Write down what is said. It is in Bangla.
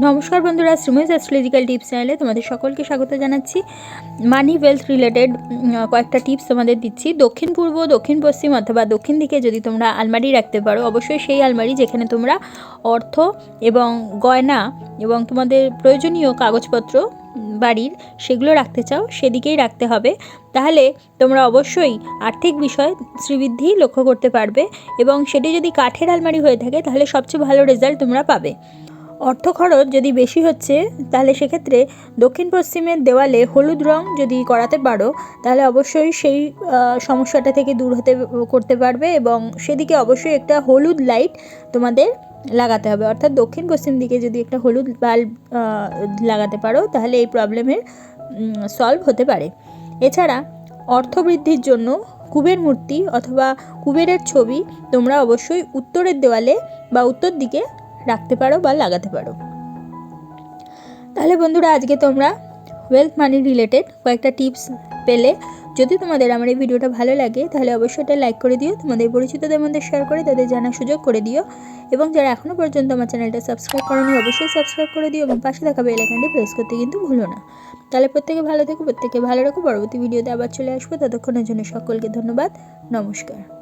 নমস্কার বন্ধুরা, শ্রীময় অ্যাস্ট্রোলজিক্যাল টিপস চ্যানেলে তোমাদের সকলকে স্বাগত জানাচ্ছি। মানি ওয়েলথ রিলেটেড কয়েকটা টিপস তোমাদের দিচ্ছি। দক্ষিণ পূর্ব, দক্ষিণ পশ্চিম অথবা দক্ষিণ দিকে যদি তোমরা আলমারি রাখতে পারো, অবশ্যই সেই আলমারি যেখানে তোমরা অর্থ এবং গয়না এবং তোমাদের প্রয়োজনীয় কাগজপত্র বাড়ির সেগুলো রাখতে চাও, সেদিকেই রাখতে হবে। তাহলে তোমরা অবশ্যই আর্থিক বিষয় শ্রীবৃদ্ধি লক্ষ্য করতে পারবে এবং সেটি যদি কাঠের আলমারি হয়ে থাকে, তাহলে সবচেয়ে ভালো রেজাল্ট তোমরা পাবে। অর্থ খরচ যদি বেশি হচ্ছে, তাহলে সেক্ষেত্রে দক্ষিণ পশ্চিমের দেওয়ালে হলুদ রং যদি করাতে পারো, তাহলে অবশ্যই সেই সমস্যাটা থেকে দূর হতে, করতে পারবে এবং সেদিকে অবশ্যই একটা হলুদ লাইট তোমাদের লাগাতে হবে। অর্থাৎ দক্ষিণ পশ্চিম দিকে যদি একটা হলুদ বাল্ব লাগাতে পারো, তাহলে এই প্রবলেমের সলভ হতে পারে। এছাড়া অর্থ বৃদ্ধির জন্য কুবের মূর্তি অথবা কুবেরের ছবি তোমরা অবশ্যই উত্তরের দেওয়ালে বা উত্তর দিকে রাখতে পারো বা লাগাতে পারো। তাহলে বন্ধুরা, আজকে তোমরা ওয়েলথ মানি রিলেটেড কয়েকটা টিপস পেলে। যদি তোমাদের আমার এই ভিডিওটা ভালো লাগে, তাহলে অবশ্যই এটা লাইক করে দিও। তোমাদের পরিচিতদের মধ্যে শেয়ার করে তাদের জানার সুযোগ করে দিও। এবং যারা এখনও পর্যন্ত আমার চ্যানেলটা সাবস্ক্রাইব করোনি, অবশ্যই সাবস্ক্রাইব করে দিও এবং পাশে থাকা বেল আইকনটি প্রেস করতে কিন্তু ভুলো না। তাহলে প্রত্যেকে ভালো থেকো, প্রত্যেকে ভালো রাখো। পরবর্তী ভিডিওতে আবার চলে আসব। ততক্ষণের জন্য সকলকে ধন্যবাদ। নমস্কার।